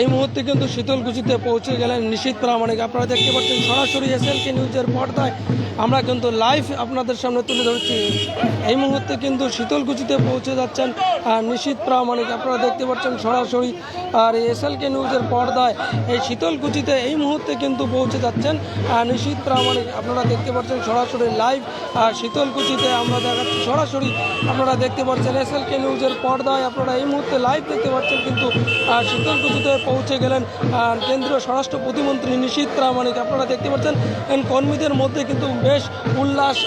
এই মুহূর্তে কিন্তু শীতলকুচিতে পৌঁছে গেলেন নিশীত প্রামাণিক। আপনারা দেখতে পাচ্ছেন সরাসরি এসএলকে নিউজের পর্দায়। আমরা কিন্তু লাইভ আপনাদের সামনে তুলে ধরছি। এই মুহূর্তে কিন্তু শীতলকুচিতে পৌঁছে যাচ্ছেন নিশীত প্রামাণিক। আপনারা দেখতে পাচ্ছেন সরাসরি, আর এসএলকে নিউজের পর্দায়। এই শীতলকুচিতে এই মুহূর্তে কিন্তু পৌঁছে যাচ্ছেন নিশীত প্রামাণিক। আপনারা দেখতে পাচ্ছেন সরাসরি লাইভ আর শীতলকুচিতে আমরা দেখাচ্ছি সরাসরি। আপনারা দেখতে পাচ্ছেন এসএলকে নিউজের পর্দায়। আপনারা এই মুহূর্তে লাইভ দেখতে পাচ্ছেন কিন্তু শীতলকুচিতে পৌঁছে গেলেন কেন্দ্রীয় স্বরাষ্ট্র প্রতিমন্ত্রী নিশীত প্রামাণিক। আপনারা দেখতে পাচ্ছেন কর্মীদের মধ্যে কিন্তু বেশ উল্লাস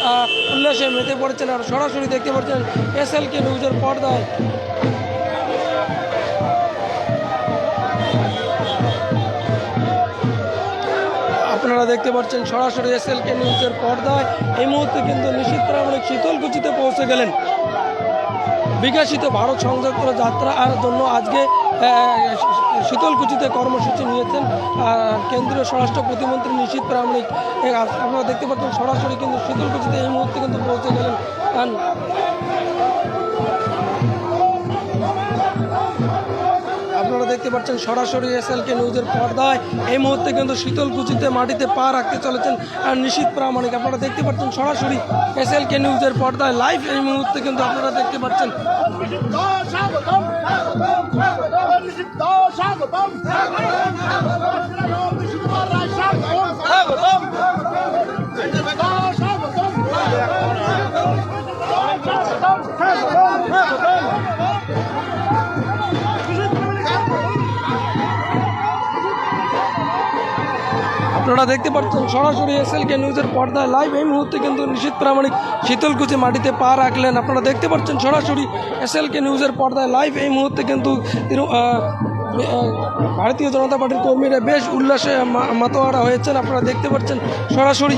উল্লাসে মেতে পড়েছেন। আর সরাসরি দেখতে পাচ্ছেন, এস এল কে নিউজের পর্দায়। আপনারা দেখতে পাচ্ছেন, সরাসরি এস এল কে নিউজের পর্দায়। এই মুহূর্তে কিন্তু নিশীত প্রামাণিক শীতলকুচিতে পৌঁছে গেলেন। বিকাশিত ভারত সংযুক্ত যাত্রা আর জন্য আজকে শীতলকুচিতে কর্মসূচি নিয়েছেন, আর কেন্দ্রীয় স্বরাষ্ট্র প্রতিমন্ত্রী নিশীত প্রামাণিক। আপনারা দেখতে পাচ্ছেন সরাসরি কিন্তু শীতলকুচিতে এই মুহূর্তে কিন্তু পৌঁছে গেলেন আপনারা দেখতে পাচ্ছেন সরাসরি এসএলকে নিউজের পর্দায়। এই মুহূর্তে কিন্তু শীতলকুচিতে মাটিতে পা রাখতে চলেছেন আর নিশীত প্রামাণিক। আপনারা দেখতে পাচ্ছেন সরাসরি এসএলকে নিউজের পর্দায়। লাইভ এই মুহূর্তে কিন্তু আপনারা দেখতে পাচ্ছেন। আপনারা দেখতে পাচ্ছেন, সরাসরি এসএলকে নিউজের পর্দায় লাইভ এই মুহূর্তে কিন্তু নিশীত প্রামাণিক শীতলকুচি মাটিতে পা রাখলেন। আপনারা দেখতে পাচ্ছেন, সরাসরি এসএলকে নিউজের পর্দায় লাইভ এই মুহূর্তে কিন্তু ভারতীয় জনতা পার্টির কর্মীরা বেশ উল্লাসে মাতোয়ারা হয়েছেন আপনারা দেখতে পাচ্ছেন সরাসরি।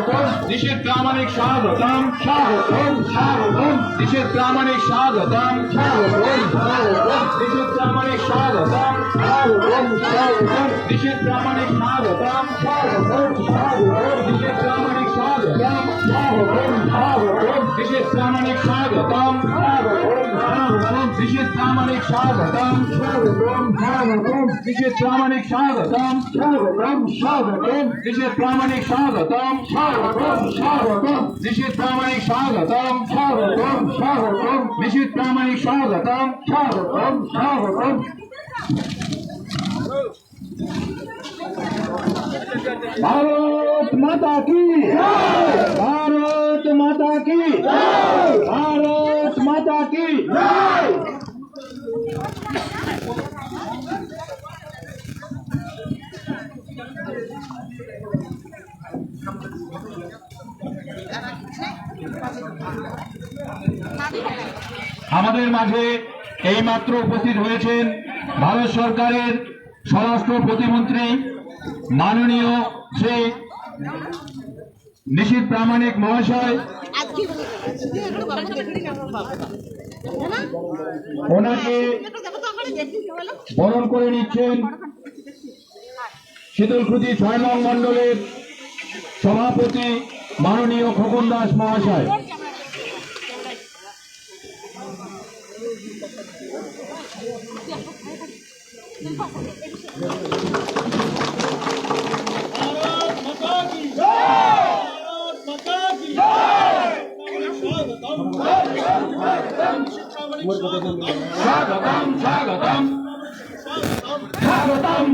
স্বাগতম। দেশের প্রামাণিক স্বাগতম। স্বাগতম স্বাগতম। দেশের প্রামাণিক স্বাগতম। স্বাগতম স্বাগতম। দেশের প্রামাণিক স্বাগতম। স্বাগতম স্বাগতম। দেশের প্রামাণিক স্বাগতম। স্বাগতম স্বাগতম। দেশের প্রামাণিক স্বাগতম। স্বাগতম স্বাগতম। দেশের প্রামাণিক স্বাগতম। স্বাগতম। स्वागतम स्वागतम निश्चित प्रामाणिक स्वागतम स्वागतम स्वागतम निश्चित प्रामाणिक स्वागतम स्वागतम स्वागतम निश्चित प्रामाणिक स्वागतम स्वागतम स्वागतम निश्चित प्रामाणिक स्वागतम स्वागतम स्वागतम निश्चित प्रामाणिक स्वागतम स्वागतम स्वागतम भारत माता की भारत माता की আমাদের মাঝে এইমাত্র উপস্থিত হয়েছেন ভারত সরকারের স্বরাষ্ট্র প্রতিমন্ত্রী মাননীয় শ্রী নিশীত প্রামাণিক মহাশয়। ওনাকে বরণ করে নিচ্ছেন শীতলকুচি ছয় নং মণ্ডলের সভাপতি মাননীয় খোকন দাস মহাশয়।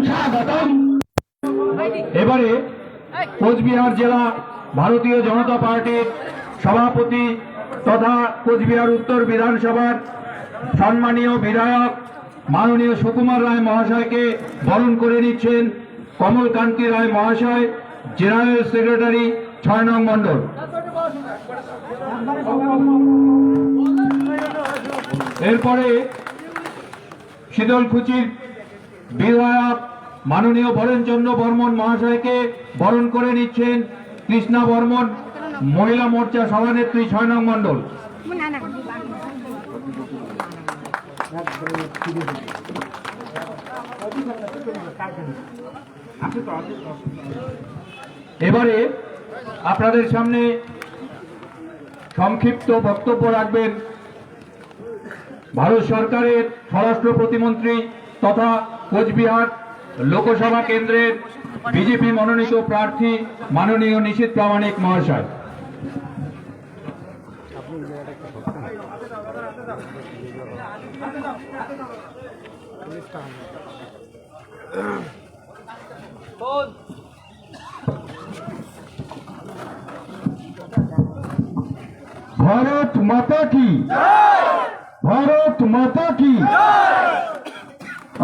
স্বাগতম এবারে কোচবিহার জেলা ভারতীয় জনতা পার্টির সভাপতি তথা কোচবিহার উত্তর বিধানসভার সম্মানীয় বিধায়ক মাননীয় সুকুমার রায় মহাশয়কে বরণ করে নিচ্ছেন কমলকান্তি রায় মহাশয়, জেনারেল সেক্রেটারি ছয় নং মণ্ডল। এরপরে শীতলকুচির বিধায়ক মাননীয় বরেনচন্দ্র বর্মন মহাশয়কে বরণ করে নিচ্ছেন কৃষ্ণা বর্মন, মহিলা মোর্চা সভানেত্রী ছয় নং মণ্ডল। এবারে আপনাদের সামনে সংক্ষিপ্ত বক্তব্য রাখবেন ভারত সরকারের স্বরাষ্ট্র প্রতিমন্ত্রী তথা কোচবিহার লোকসভা কেন্দ্রের বিজেপি মনোনীত প্রার্থী মাননীয় নিশীত প্রামাণিক মহাশয়। ভারত মাতা কি? ভারত মাতা কি?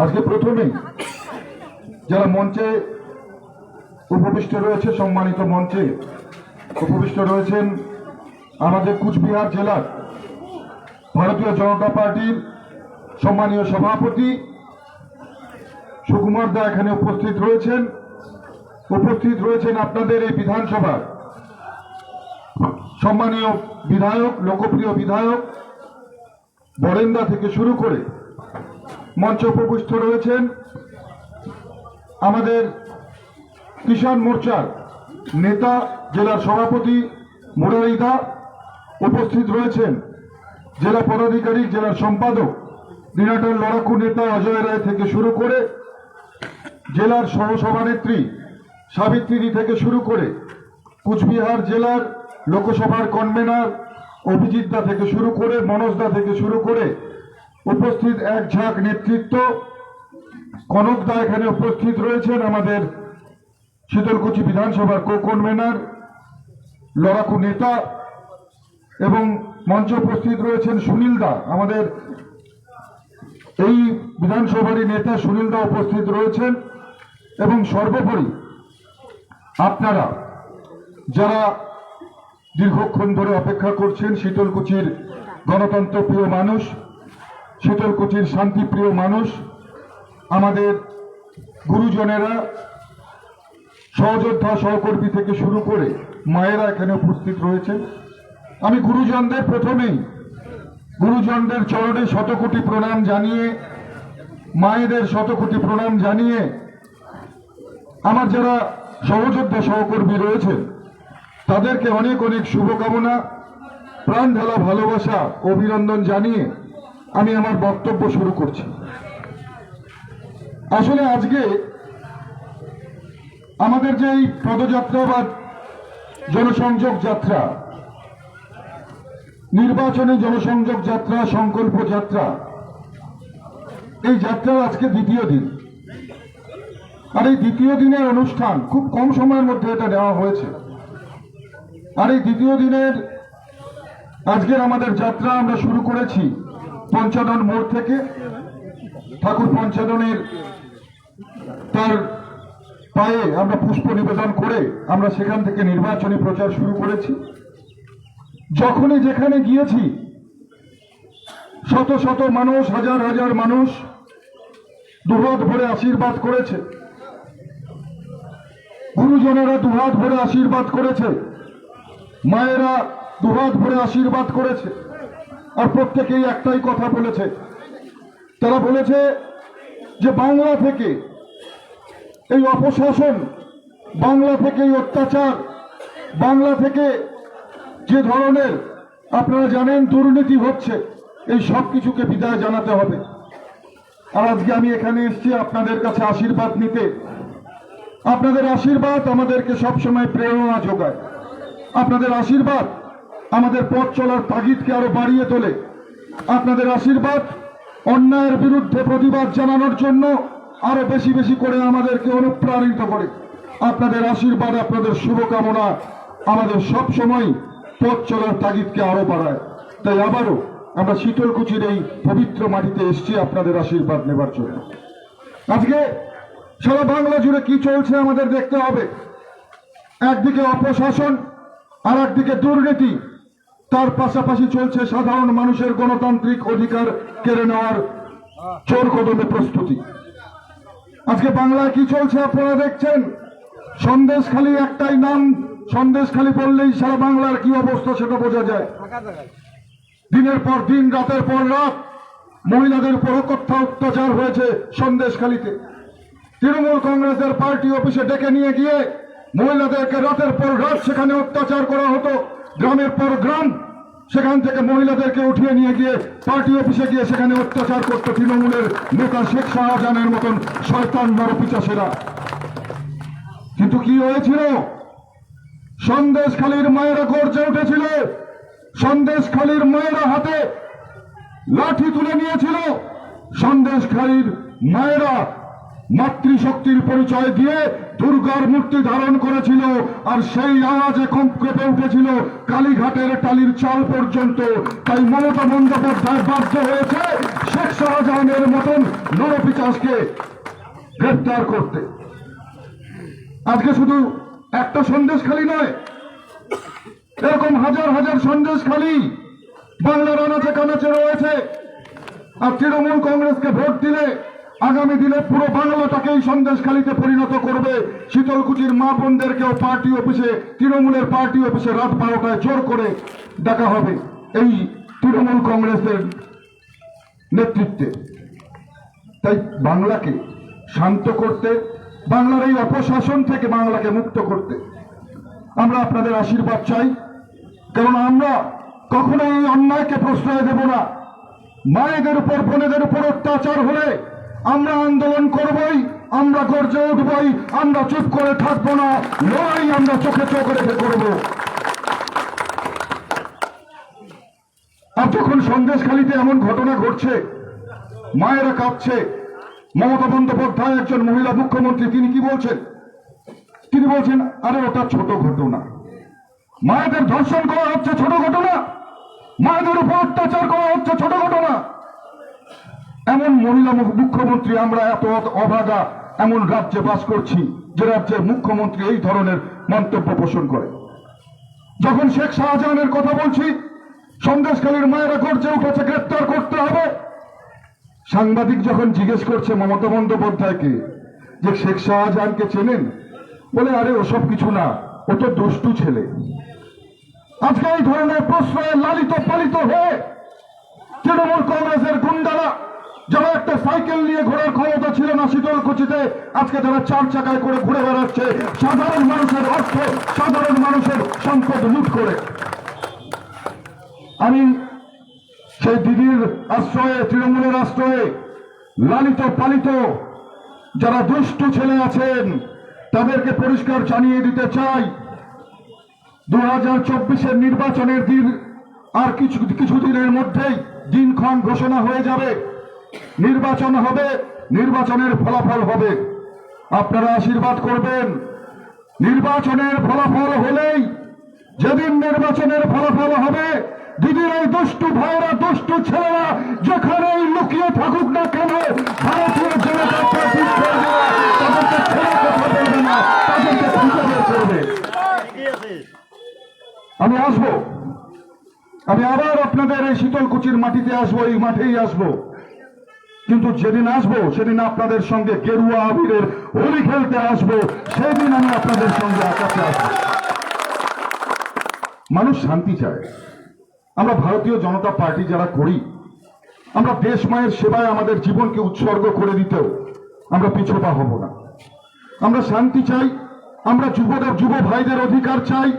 আজকে প্রথমেই যারা মঞ্চে উপবিষ্ট রয়েছে, সম্মানিত মঞ্চে উপবিষ্ট রয়েছেন আমাদের কুচবিহার জেলার ভারতীয় জনতা পার্টির সম্মানীয় সভাপতি সুকুমার দা এখানে উপস্থিত রয়েছেন। উপস্থিত রয়েছেন আপনাদের এই বিধানসভার সম্মানীয় বিধায়ক, লোকপ্রিয় বিধায়ক বরেন্দা থেকে শুরু করে মঞ্চে উপবিষ্ট রয়েছেন আমাদের কিষাণ মোর্চার নেতা জেলার সভাপতি মুরারিদা উপস্থিত রয়েছেন। জেলা পদাধিকারী জেলার সম্পাদক দিনাটার লড়াকু নেতা অজয় রায় থেকে শুরু করে জেলার সহসভানেত্রী সাবিত্রী থেকে শুরু করে কুচবিহার জেলার লোকসভার কনভেনার অভিজিৎ দা থেকে শুরু করে, মনোজ দা থেকে শুরু করে উপস্থিত এক ঝাঁক নেতৃত্ব। কনক দা এখানে উপস্থিত রয়েছেন আমাদের শীতলকুচি বিধানসভার কো কনভেনার লড়াকু নেতা এবং মঞ্চে উপস্থিত রয়েছেন সুনীল দা। আমাদের এই বিধানসভারই নেতা সুনীল দা উপস্থিত রয়েছেন এবং সর্বোপরি আপনারা যারা দীর্ঘক্ষণ ধরে অপেক্ষা করছেন শীতলকুচির গণতন্ত্র প্রিয় মানুষ, শীতলকুচির শান্তিপ্রিয় মানুষ, আমাদের গুরুজনেরা, সহযোদ্ধা সহকর্মী থেকে শুরু করে মায়েরা এখানে উপস্থিত রয়েছেন। আমি গুরুজনদের প্রথমেই, গুরুজনদের চরণে শতকোটি প্রণাম জানিয়ে, মায়েদের শতকোটি প্রণাম জানিয়ে, আমার যারা সহযোদ্ধা সহকর্মী রয়েছেন তাদেরকে অনেক অনেক শুভকামনা, প্রাণ ঢালা ভালোবাসা, অভিনন্দন জানিয়ে আমি আমার বক্তব্য শুরু করছি। আসলে আজকে আমাদের যে এই পদযাত্রা বা জনসংযোগ যাত্রা, নির্বাচনী জনসংযোগ যাত্রা, সংকল্প যাত্রা, এই যাত্রার আজকে দ্বিতীয় দিন। আর এই দ্বিতীয় দিনের অনুষ্ঠান খুব কম সময়ের মধ্যে এটা নেওয়া হয়েছে। আর এই দ্বিতীয় দিনের আজকের আমাদের যাত্রা আমরা শুরু করেছি পঞ্চানন মোড় থেকে। ঠাকুর পঞ্চাননের তার পায়ে আমরা পুষ্প নিবেদন করে আমরা সেখান থেকে নির্বাচনী প্রচার শুরু করেছি। যখনই যেখানে গিয়েছি, শত শত মানুষ, হাজার হাজার মানুষ দুহাত ভরে আশীর্বাদ করেছে। গুরুজনেরা দুহাত ভরে আশীর্বাদ করেছে। মায়েরা দুহাত ভরে আশীর্বাদ করেছে আর প্রত্যেকেই একটাই কথা বলেছে। তারা বলেছে যে বাংলা থেকে এই অপশাসন, বাংলা থেকে এই অত্যাচার, বাংলা থেকে যে ধরনের আপনারা জানেন দুর্নীতি হচ্ছে, এই সব কিছুকে বিদায় জানাতে হবে। আর আজকে আমি এখানে এসেছি আপনাদের কাছে আশীর্বাদ নিতে। আপনাদের আশীর্বাদ আমাদেরকে সবসময় প্রেরণা যোগায়। আপনাদের আশীর্বাদ আমাদের পথ চলার তাগিদকে আরও বাড়িয়ে তোলে। আপনাদের আশীর্বাদ, অন্যায়ের বিরুদ্ধে প্রতিবাদ জানানোর জন্য আরও বেশি বেশি করে আমাদেরকে অনুপ্রাণিত করে। আপনাদের আশীর্বাদ আপনাদের শুভকামনা আমাদের সব সময় পথ চলার তাগিদকে আরও বাড়ায়। তাই আবারও আমরা শীতলকুচির এই পবিত্র মাটিতে এসেছি আপনাদের আশীর্বাদ নেবার জন্য। আজকে সারা বাংলা জুড়ে কি চলছে আমাদের দেখতে হবে। একদিকে অপশাসন আর একদিকে দুর্নীতি। তার পাশাপাশি চলছে সাধারণ মানুষের গণতান্ত্রিক অধিকার কেড়ে নেওয়ার চোর কদমে প্রস্তুতি। আজকে বাংলায় কি চলছে আপনারা দেখছেন? সন্দেশখালী একটাই নাম। সন্দেশখালী বললেই সারা বাংলার কি অবস্থা সেটা বোঝা যায়। দিনের পর দিন, রাতের পর রাত মহিলাদের উপর অকথ্য অত্যাচার হয়েছে সন্দেশখালীতে। তৃণমূল কংগ্রেসের পার্টি অফিসে ডেকে নিয়ে গিয়ে মহিলাদেরকে রাতের পর রাত সেখানে অত্যাচার করা হতো। গ্রামের পর গ্রাম সেখান থেকে মহিলাদেরকে উঠিয়ে নিয়ে গিয়ে পার্টি অফিসে গিয়ে সেখানে অত্যাচার করতো তৃণমূলের নেতা শেখ শাহজাহানের মতন শয়তান নরপিচাসেরা। কিন্তু কি হয়েছিল? সন্দেশখালীর মায়েরা গর্জে উঠেছিল। সন্দেশখালীর মায়েরা হাতে লাঠি তুলে নিয়েছিল। সন্দেশখালীর মায়েরা মাতৃশক্তির পরিচয় দিয়ে দুর্গার মূর্তি ধারণ করেছিল, আর সেই আওয়াজে এখন কেঁপে উঠেছিল কালীঘাটের টালির চাল পর্যন্ত। তাই মমতা বন্দ্যোপাধ্যায় বাধ্য হয়েছে শেখ শাহজাহানের মতন নরপিচাসকে গ্রেপ্তার করতে। আজকে শুধু একটা সন্দেশখালী নয়, এরকম হাজার হাজার সন্দেশখালী বাংলার আনাচে কানাচে রয়েছে। আর তৃণমূল কংগ্রেসকে ভোট দিলে আগামী দিনে পুরো বাংলাটাকে বাংলাটাকেই সন্দেশখালীতে পরিণত করবে। শীতলকুচির মা বোনদেরকেও পার্টি অফিসে, তৃণমূলের পার্টি অফিসে রাত বারোটায় জোর করে ডাকা হবে এই তৃণমূল কংগ্রেসের নেতৃত্বে। তাই বাংলাকে শান্ত করতে, বাংলার এই অপশাসন থেকে বাংলাকে মুক্ত করতে আমরা আপনাদের আশীর্বাদ চাই। কারণ আমরা কখনো এই অন্যায়কে প্রশ্রয় দেব না। মায়েদের উপর, বোনেদের উপর অত্যাচার হলে আমরা আন্দোলন করবই, আমরা গর্জে উঠবই, আমরা চুপ করে থাকব না, লড়াই আমরা চোখে চোখ রেখে করব। আর যখন সন্দেশখালীতে এমন ঘটনা ঘটছে, মায়েরা কাঁপছে মমতা বন্দ্যোপাধ্যায় একজন মহিলা মুখ্যমন্ত্রী, তিনি কি বলছেন? তিনি বলছেন, আরে, ওটা ছোট ঘটনা। মায়েদের ধর্ষণ করা হচ্ছে ছোট ঘটনা। মায়েদের উপর অত্যাচার করা হচ্ছে ছোট ঘটনা। এমন মহিলা মুখ্যমন্ত্রী আমরা এত অভাগা এমন রাজ্যে বাস করছি, যে রাজ্যের মুখ্যমন্ত্রী এই ধরনের মন্তব্য পোষণ করে। যখন শেখ শাহজাহানের কথা বলছি, সন্দেশখালীর মায়েরা গর্জে উঠেছে, গ্রেপ্তার করতে হবে। সাংবাদিক যখন জিজ্ঞেস করছে, মমতা বন্দ্যোপাধ্যায়কে যে শেখ শাহজাহানকে চেনেন? বলে, আরে ওসব কিছু না, ও তো দুষ্টু ছেলে। আজকে এই ধরনের প্রশ্রয়ে লালিত পালিত হয়ে তৃণমূল কংগ্রেসের গুন্ডারা যারা একটা সাইকেল নিয়ে ঘোরার ক্ষমতা ছিল না শীতলকুচিতে আজকে যারা চার চাকায় করে ঘুরে বেড়াচ্ছে, সাধারণ মানুষের অর্থ, সাধারণ মানুষের সম্পদ লুট করে। আমি সেই দিদির আশ্রয়ে, তৃণমূলের আশ্রয়ে লালিত, পালিত যারা দুষ্টু ছেলে আছেন, তাদেরকে পরিষ্কার জানিয়ে দিতে চাই দু হাজার চব্বিশের নির্বাচনের দিন আর কিছু কিছুদিনের মধ্যেই দিনক্ষণ ঘোষণা হয়ে যাবে। নির্বাচন হবে, নির্বাচনের ফলাফল হবে। আপনারা আশীর্বাদ করবেন। নির্বাচনের ফলাফল হলেই যেদিন নির্বাচনের ফলাফল হবে দিদির এই দুষ্টু ভাইরা, দুষ্টু ছেলেরা যেখানেই লুকিয়ে থাকুক না কেন, ভারতীয় জনতা করবে। আমি আসব। আমি আবার আপনাদের এই শীতলকুচির মাটিতে আসব, এই মাঠেই আসব। কিন্তু যেদিন আসব, সেদিন আপনাদের সঙ্গে গেরুয়া আবিরের হোলি খেলতে আসব, সেদিন আমি আপনাদের সঙ্গে আকাশে আসব। মানুষ শান্তি চায়। আমরা ভারতীয় জনতা পার্টি যারা করি, আমরা দেশ মায়ের সেবায় আমাদের জীবনকে উৎসর্গ করে দিতেও আমরা পিছপা হব না। আমরা শান্তি চাই, আমরা যুবদের, যুব ভাইদের অধিকার চাই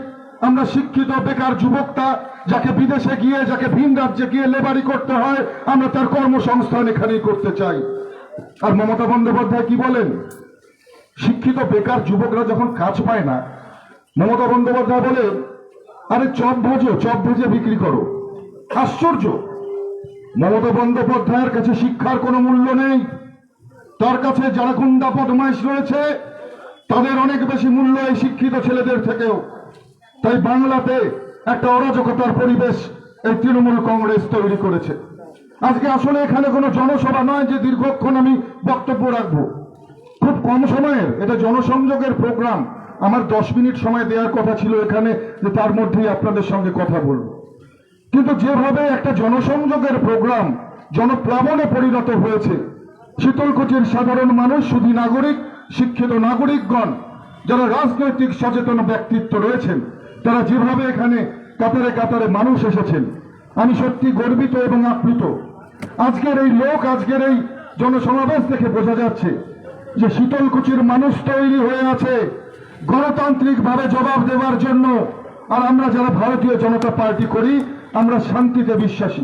আমরা শিক্ষিত বেকার যুবকটা যাকে বিদেশে গিয়ে, যাকে ভিন রাজ্যে গিয়ে লেবারি করতে হয়, আমরা তার কর্মসংস্থান এখানেই করতে চাই। আর মমতা বন্দ্যোপাধ্যায় কি বলেন? শিক্ষিত বেকার যুবকরা যখন কাজ পায় না, মমতা বন্দ্যোপাধ্যায় বলে, আরে চপ ভোজো, চপ ভেজে বিক্রি করো। আশ্চর্য। মমতা বন্দ্যোপাধ্যায়ের কাছে শিক্ষার কোনো মূল্য নেই। তার কাছে যারা গুন্ডা বদমাইশ রয়েছে, তাদের অনেক বেশি মূল্য এই শিক্ষিত ছেলেদের থেকেও। তাই বাংলাতে একটা অরাজকতার পরিবেশ এই তৃণমূল কংগ্রেস তৈরি করেছে। আজকে আসলে এখানে কোনো জনসভা নয় যে দীর্ঘক্ষণ আমি বক্তব্য রাখব। খুব কম সময়ের, এটা জনসংযোগের প্রোগ্রাম। আমার দশ মিনিট সময় দেওয়ার কথা ছিল এখানে, যে তার মধ্যেই আপনাদের সঙ্গে কথা বলব। কিন্তু যেভাবে একটা জনসংযোগের প্রোগ্রাম জনপ্লাবনে পরিণত হয়েছে, শীতলকুচির সাধারণ মানুষ শুধু নাগরিক, শিক্ষিত নাগরিকগণ, যারা রাজনৈতিক সচেতন ব্যক্তিত্ব রয়েছেন তারা যেভাবে এখানে কাতারে কাতারে মানুষ এসেছেন, আমি সত্যি গর্বিত এবং আপ্লুত। আজকের এই লোক, আজকের এই জনসমাবেশ থেকে বোঝা যাচ্ছে যে শীতলকুচির মানুষ তৈরি হয়ে আছে গণতান্ত্রিকভাবে জবাব দেওয়ার জন্য। আর আমরা যারা ভারতীয় জনতা পার্টি করি, আমরা শান্তিতে বিশ্বাসী।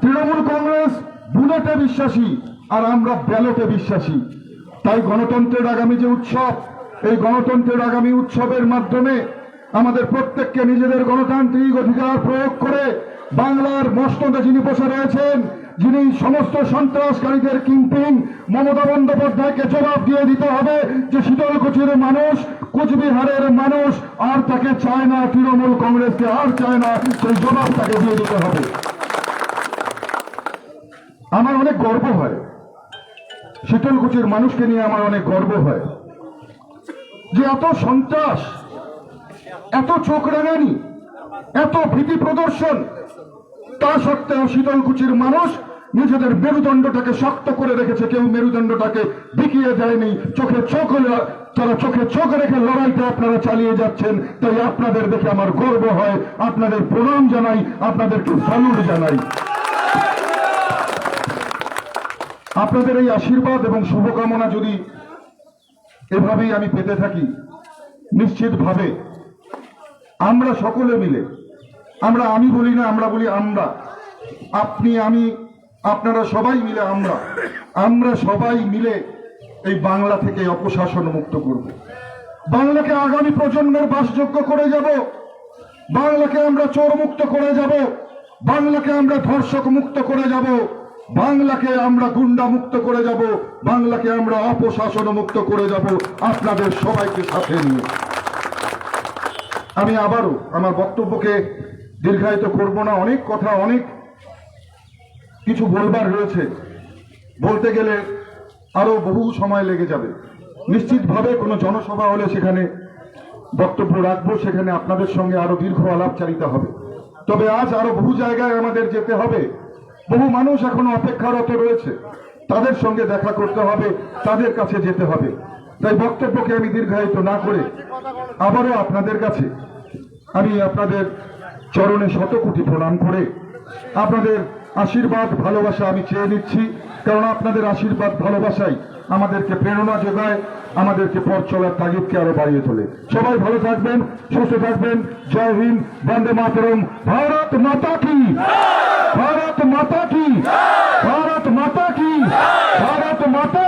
তৃণমূল কংগ্রেস বুলেটে বিশ্বাসী, আর আমরা ব্যালটে বিশ্বাসী। তাই গণতন্ত্রের আগামী যে উৎসব, এই গণতন্ত্রের আগামী উৎসবের মাধ্যমে আমাদের প্রত্যেককে নিজেদের গণতান্ত্রিক অধিকার প্রয়োগ করে বাংলার মস্তদে যিনি বসে রয়েছেন, যিনি সমস্ত সন্ত্রাসকারীদের কিংপিং মমতা বন্দ্যোপাধ্যায়কে জবাব দিয়ে দিতে হবে যে শীতলকুচির মানুষ, কোচবিহারের মানুষ আর তাকে চায় না, তৃণমূল কংগ্রেসকে আর চায় না, সেই জবাব তাকে দিয়ে দিতে হবে। আমার অনেক গর্ব হয়। শীতলকুচির মানুষকে নিয়ে আমার অনেক গর্ব হয়। যে এত সন্ত্রাস এত চোখ রাঙানি, এত ভীতি প্রদর্শন, তা সত্ত্বেও শীতলকুচির মানুষ নিজেদের মেরুদণ্ডটাকে শক্ত করে রেখেছে। কেউ মেরুদণ্ডটাকে বিকিয়ে দেয়নি। চোখে চোখ তারা চোখে চোখ রেখে লড়াইটা আপনারা চালিয়ে যাচ্ছেন। তাই আপনাদের দেখে আমার গর্ব হয়। আপনাদের প্রণাম জানাই। আপনাদেরকে স্যালুট জানাই। আপনাদের এই আশীর্বাদ এবং শুভকামনা যদি এভাবেই আমি পেতে থাকি, নিশ্চিতভাবে আমরা সকলে মিলে, আমরা আমি বলি না, আমরা বলি আমরা। আপনি, আমি, আপনারা সবাই মিলে আমরা। আমরা সবাই মিলে এই বাংলা থেকে অপশাসন মুক্ত করব। বাংলাকে আগামী প্রজন্মের বাসযোগ্য করে যাব। বাংলাকে আমরা চোর মুক্ত করে যাব। বাংলাকে আমরা ধর্ষক মুক্ত করে যাব। বাংলাকে আমরা গুন্ডা মুক্ত করে যাব। বাংলাকে আমরা অপশাসন মুক্ত করে যাব। আপনাদের সবাইকে সাথে নিয়ে। আমি আবারও আমার বক্তব্যকে দীর্ঘায়িত করব না। অনেক কথা, অনেক কিছু বলবার রয়েছে। বলতে গেলে আরও বহু সময় লেগে যাবে। নিশ্চিতভাবে কোনো জনসভা হলে সেখানে বক্তব্য রাখব, সেখানে আপনাদের সঙ্গে আরও দীর্ঘ আলাপচারিতা হবে। তবে আজ আরও বহু জায়গায় আমাদের যেতে হবে। বহু মানুষ এখনও অপেক্ষারত রয়েছে। তাদের সঙ্গে দেখা করতে হবে, তাদের কাছে যেতে হবে। তাই বক্তব্যকে আমি দীর্ঘায়িত না করে আবারও আপনাদের কাছে আমি আপনাদের চরণে শতকোটি প্রণাম করে আপনাদের আশীর্বাদ, ভালোবাসা আমি চেয়ে নিচ্ছি। কারণ আপনাদের আশীর্বাদ, ভালোবাসাই আমাদেরকে প্রেরণা যোগায়, আমাদেরকে পথ চলার তাগিদকে আরও বাড়িয়ে তোলে। সবাই ভালো থাকবেন, সুস্থ থাকবেন। জয় হিন্দ, বন্দে মাতরম। ভারত মাতা কি? ভারত মাতা কি? ভারত মাতা কি? ভারত মাতা